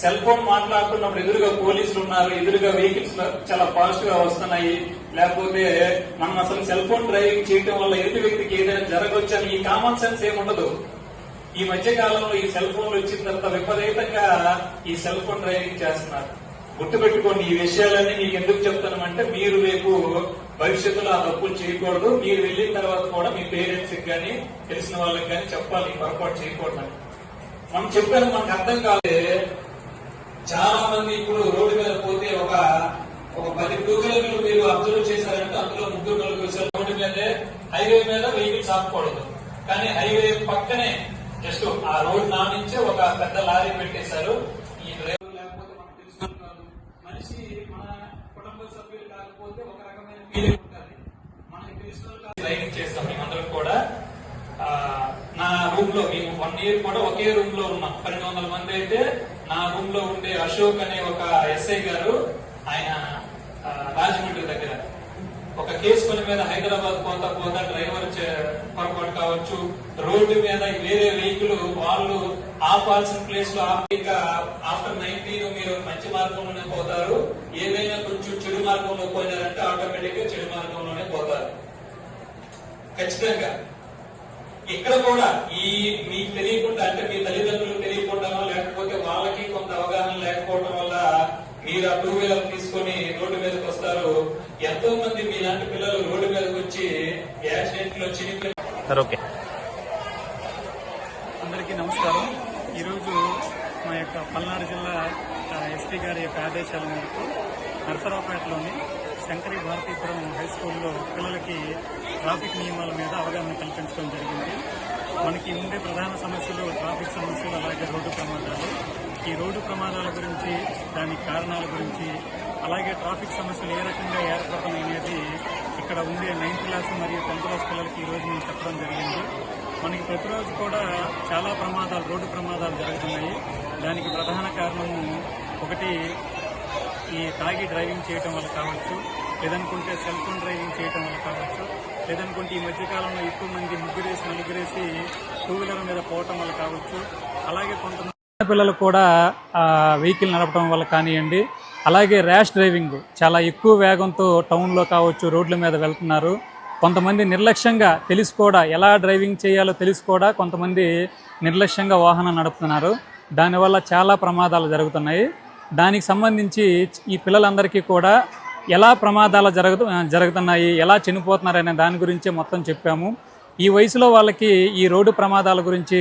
Cell phone మాట్లాడుతున్నప్పుడు ఎదురుగా పోలీసులు ఉన్నారు ఎదురుగా వెహికల్స్ చాలా ఫాస్ట్గా వస్తున్నాయి. లేకపోతే మనం అసలు సెల్ ఫోన్ డ్రైవింగ్ చేయటం వల్ల ఎదుటి వ్యక్తికి ఏదైనా జరగవచ్చు అని ఈ కామన్ సెన్స్ ఏముండదు. ఈ మధ్య కాలంలో ఈ సెల్ ఫోన్లు వచ్చిన తర్వాత విపరీతంగా ఈ సెల్ ఫోన్ డ్రైవింగ్ చేస్తున్నారు. గుర్తుపెట్టుకోండి ఈ విషయాలన్నీ మీకు ఎందుకు చెప్తానంటే మీరు రేపు భవిష్యత్తులో ఆ తప్పులు చేయకూడదు. మీరు వెళ్ళిన తర్వాత కూడా మీ పేరెంట్స్ కానీ తెలిసిన వాళ్ళకి కానీ చెప్పాలి పొరపాటు చేయకూడదు అని. మనం చెప్పాను మనకు అర్థం కాలే. చాలా మంది ఇప్పుడు రోడ్డు మీద పోతే ఒక ఒక పది టూ మీరు అబ్జర్వ్ చేశారంటే అందులో ముగ్గురు నలుగురు రోడ్డు మీదే హైవే మీద వెహికల్స్ ఆపకూడదు కానీ హైవే పక్కనే జస్ట్ ఆ రోడ్ నా నుంచే ఒక పెద్ద లారీ పెట్టేశారు. ఈ డ్రైవర్ లేకపోతే మనకు తెలుసు కాదు. మనిషి మన కుటుంబ సభ్యులు కాకపోతే ఒక రకమైన ఫీలింగ్ ఉంటుంది. మనకి తెలిసిన డ్రైవింగ్ చేస్తాం మేమందరం కూడా. నా రూమ్లో మేము వన్ ఇయర్ కూడా ఒకే రూమ్లో ఉన్నాం. పన్నెండు వందల మంది అయితే నా రూమ్లో ఉండే అశోక్ అనే ఒక ఎస్ఐ గారు ఆయన రాజమండ్రి దగ్గర. ఒక కేసు పని మీద హైదరాబాద్ పోతా పోతా డ్రైవర్ చే- పొరపాటు కావచ్చు. రోడ్డు మీద వేరే వెహికల్ వాళ్ళు ఆపాల్సిన ప్లేస్లో ఆపి ఇంకా ఆఫ్టర్ నైన్టీన్ మీరు మంచి మార్గంలోనే పోతారు. ఏదైనా కొంచెం చెడు మార్గంలో పోయినారంటే ఆటోమేటిక్గా చెడు మార్గంలోనే పోతారు. ఖచ్చితంగా. ఇక్కడ కూడా ఈ మీకు తెలియకుండా అంటే మీ తల్లిదండ్రులకు తెలియకుండానో లేకపోతే వాళ్ళకి కొంత అవగాహన లేకపోవడం వల్ల మీరు ఆ టూ వీలర్ తీసుకొని రోడ్డు మీదకి వస్తారు. ఎంతో మంది మీలాంటి పిల్లలు రోడ్డు మీదకి వచ్చి యాక్సిడెంట్లో చనిపోయి సార్ ఓకే. అందరికీ నమస్కారం. ఈరోజు మా యొక్క పల్నాడు జిల్లా ఆ, ఎస్పీ గారి యొక్క ఆదేశాల మేరకు నర్సరావుపేటలోని శంకరి భారతీపురం హై స్కూల్లో పిల్లలకి ట్రాఫిక్ నియమాల మీద అవగాహన కల్పించడం జరిగింది. మనకి ఉండే ప్రధాన సమస్యలు ట్రాఫిక్ సమస్యలు అలాగే రోడ్డు ప్రమాదాలు. ఈ రోడ్డు ప్రమాదాల గురించి దానికి కారణాల గురించి అలాగే ట్రాఫిక్ సమస్యలు ఏ రకంగా ఏర్పడటం అనేది ఇక్కడ ఉండే నైన్త్ క్లాస్ మరియు టెన్త్ క్లాస్ పిల్లలకి ఈ రోజు మేము చెప్పడం జరిగింది. మనకి ప్రతిరోజు కూడా చాలా ప్రమాదాలు రోడ్డు ప్రమాదాలు జరుగుతున్నాయి. దానికి ప్రధాన కారణము ఒకటి ఈ తాగి డ్రైవింగ్ చేయటం వల్ల కావచ్చు లేదనుకుంటే సెల్ ఫోన్ డ్రైవింగ్ చేయటం వల్ల కావచ్చు లేదనుకుంటే ఈ మధ్యకాలంలో ఎక్కువ మంది ముగ్గురేసి నలుగురేసి టూ వీలర్ మీద పోవటం వల్ల కావచ్చు. అలాగే కొంతమంది పిల్లలు కూడా వెహికల్ నడపడం వల్ల కానివ్వండి అలాగే ర్యాష్ డ్రైవింగ్ చాలా ఎక్కువ వేగంతో టౌన్లో కావచ్చు రోడ్ల మీద వెళ్తున్నారు. కొంతమంది నిర్లక్ష్యంగా తెలిసి కూడా ఎలా డ్రైవింగ్ చేయాలో తెలిసి కూడా కొంతమంది నిర్లక్ష్యంగా వాహనం నడుపుతున్నారు. దానివల్ల చాలా ప్రమాదాలు జరుగుతున్నాయి. దానికి సంబంధించి ఈ పిల్లలందరికీ కూడా ఎలా ప్రమాదాలు జరుగుతు జరుగుతున్నాయి ఎలా చనిపోతున్నారు అనే దాని గురించి మొత్తం చెప్పాము. ఈ వయసులో వాళ్ళకి ఈ రోడ్డు ప్రమాదాల గురించి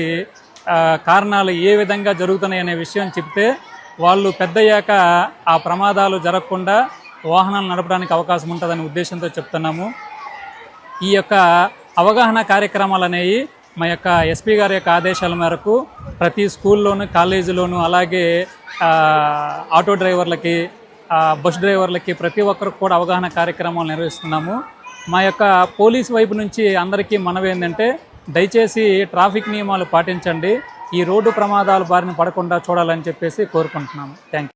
కారణాలు ఏ విధంగా జరుగుతున్నాయి అనే విషయం చెప్తే వాళ్ళు పెద్దయ్యాక ఆ ప్రమాదాలు జరగకుండా వాహనాలు నడపడానికి అవకాశం ఉంటుందనే ఉద్దేశంతో చెప్తున్నాము. ఈ యొక్క అవగాహన కార్యక్రమాలు అనేవి మా యొక్క ఎస్పీ గారి యొక్క ఆదేశాల మేరకు ప్రతి స్కూల్లోను కాలేజీలోను అలాగే ఆటో డ్రైవర్లకి బస్ డ్రైవర్లకి ప్రతి ఒక్కరికి కూడా అవగాహన కార్యక్రమాలు నిర్వహిస్తున్నాము. మా యొక్క పోలీస్ వైపు నుంచి అందరికీ మనవి ఏంటంటే దయచేసి ట్రాఫిక్ నియమాలు పాటించండి. ఈ రోడ్డు ప్రమాదాలు బారిన పడకుండా చూడాలని చెప్పేసి కోరుకుంటున్నాము. Thank you